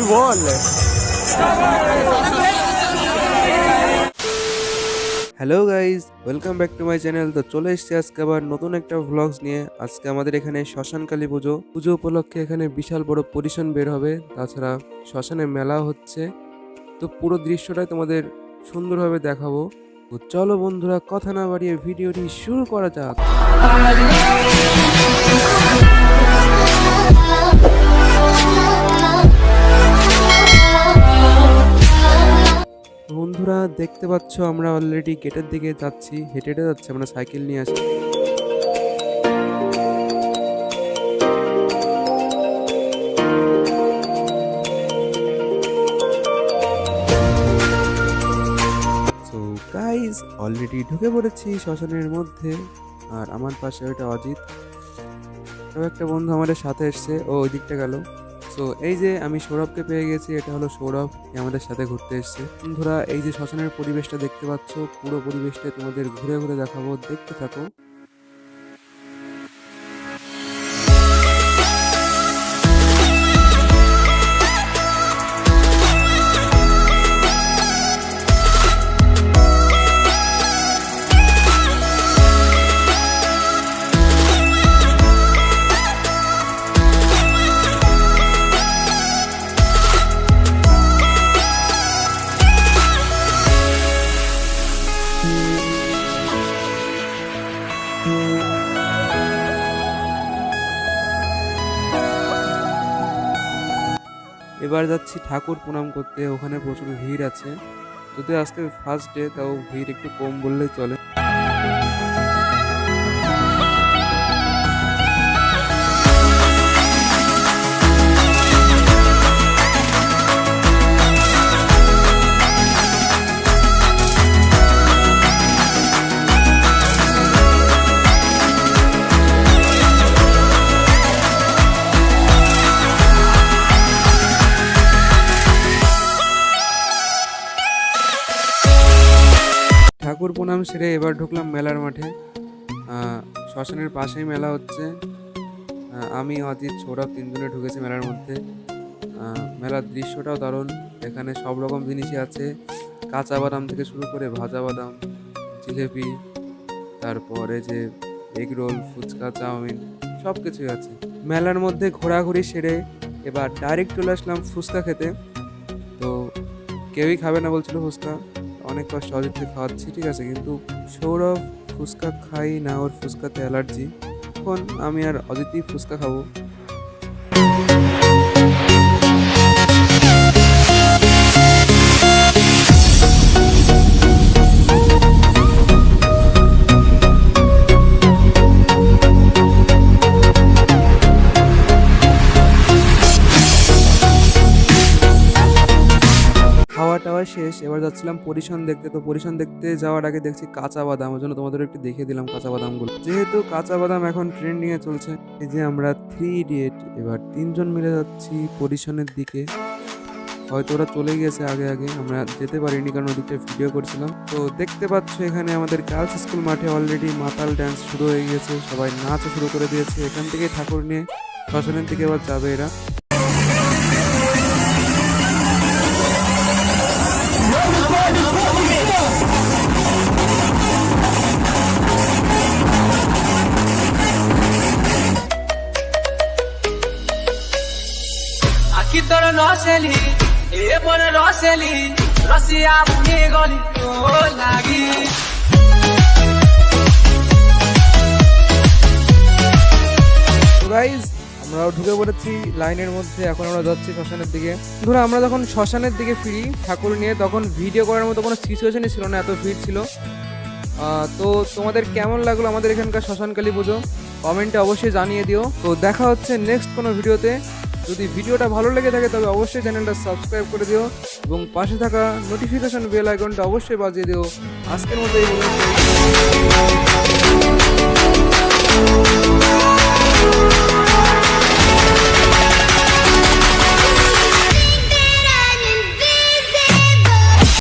কিছু বল hello guys welcome back to my channel তো চলে এসেছি আজকে আবার নতুন একটা ভ্লগস নিয়ে। আজকে আমাদের এখানে শ্মশান কালী পুজো। পুজো উপলক্ষে এখানে বিশাল বড় পরিশন বের হবে। তাছাড়া শ্মশানে মেলা হচ্ছে। তো পুরো দৃশ্যটাই তোমাদের সুন্দরভাবে দেখাবো। তো চলো বন্ধুরা কথা না বাড়িয়ে ভিডিওটি শুরু করা যাক। বন্ধুরা দেখতে পাচ্ছ, আমরা অলরেডি গেটের দিকে যাচ্ছি, হেঁটে হেঁটে যাচ্ছি, আমরা সাইকেল নিয়ে আসি সো গাইস অলরেডি ঢুকে পড়েছি শ্মশানের মধ্যে, আর আমার পাশে ওইটা অজিত। একটা বন্ধু আমাদের সাথে এসছে, ও ওই দিকটা গেল। সো এই যে আমি সৌরভকে পেয়ে গেছি, এটা হলো সৌরভ আমাদের সাথে ঘুরতে এসছে। বন্ধুরা, এই যে শ্মশানের পরিবেশটা দেখতে পাচ্ছ, পুরো পরিবেশটা তোমাদের ঘুরে ঘুরে দেখাবো, দেখতে থাকো। এবার যাচ্ছি ঠাকুর প্রণাম করতে, ওখানে প্রচুর ভিড় আছে। যদি আজকে ফার্স্ট ডে তাও ভিড় একটু কম বললেই চলে। প্রণাম সেরে এবার ঢুকলাম মেলার মাঠে। শ্মশানের পাশেই মেলা হচ্ছে। আমি, অজিত, সৌরভ তিনজনে ঢুকেছি মেলার মধ্যে। মেলার দৃশ্যটাও দারুণ। এখানে সব রকম জিনিসই আছে। কাঁচা বাদাম থেকে শুরু করে ভাজা বাদাম, জিলেপি, তারপরে যে এগ রোল, ফুচকা, চাউমিন সব কিছুই আছে। মেলার মধ্যে ঘোরাঘুরি সেরে এবার ডাইরেক্ট চলে আসলাম ফুচকা খেতে। তো কেউই খাবে না বলছিল ফুচকা। অনেক কষ্ট অজিতকে খাওয়াচ্ছি, ঠিক আছে? কিন্তু সৌরভ ফুচকা খাই না, ওর ফুচকাতে অ্যালার্জি। এখন আমি আর অদিতি ফুচকা খাব। টাওয়া শেষ, এবার যাচ্ছিলাম পরিশন দেখতে। তো পরিশন দেখতে যাওয়ার আগে দেখছি কাঁচা বাদাম, ওই জন্য তোমাদের একটু দেখিয়ে দিলাম কাঁচা বাদামগুলো। যেহেতু কাঁচা বাদাম এখন ট্রেন্ডিং এ চলছে, এই যে আমরা থ্রি ইডিয়েট এবার তিনজন মিলে যাচ্ছি পরিশনের দিকে। হয়তো ওরা চলে গেছে আগে আগে, আমরা যেতে পারিনি কারণ ওদিকটা ভিডিও করছিলাম। তো দেখতে পাচ্ছ এখানে আমাদের গার্লস স্কুল মাঠে অলরেডি মাতাল ড্যান্স শুরু হয়ে গিয়েছে সবাই নাচ শুরু করে দিয়েছে। এখান থেকে ঠাকুর নিয়ে শ্মশানের দিকে এবার যাবে এরা। রসেলি, এ রসেলি, রসিয়া বুনি গলি লাগি। গাইজ আমরাও ঢুকে পড়েছি লাইনের মধ্যে, এখন আমরা যাচ্ছি শ্মশানের দিকে। ধরো আমরা যখন শ্মশানের দিকে ফিরি ঠাকুর নিয়ে, তখন ভিডিও করার মতো কোনো সিচুয়েশনই ছিল না, এত ভিড় ছিল। তো তোমাদের কেমন লাগল আমাদের এখানকার শ্মশানকালী পুজো? কমেন্টে অবশ্যই জানিয়ে দিও। তো দেখা হচ্ছে নেক্সট কোনো ভিডিওতে যদি ভিডিওটা ভালো লেগে থাকে, তবে অবশ্যই চ্যানেলটা সাবস্ক্রাইব করে দিও এবং পাশে থাকা নোটিফিকেশন বেল আইকনটা অবশ্যই বাজিয়ে দিও আজকের মতো এই।